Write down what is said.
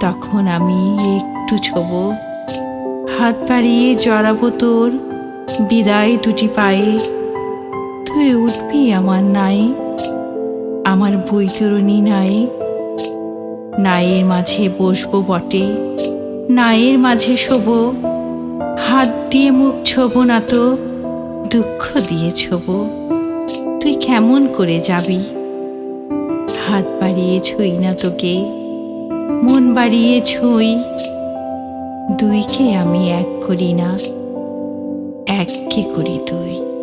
তখন আমি একটু ছোব। হাত বাড়িয়ে জড়াবো তোর। বিদায় দুটি পায়ে। তুই উঠবি আমার নাই। আমার বৈতরণী নাই। নায়ের মাঝে বসবো বটে। নায়ের মাঝে শোব। হাত দিয়ে মুখ ছোব না তো। দুঃখ দিয়ে ছোব। তুই কেমন করে যাবি? হাত বাড়িয়ে ছুঁই না তোকে। মন বাড়িয়ে ছুঁই। দুইকে আমি এক করি না এককে করি তুই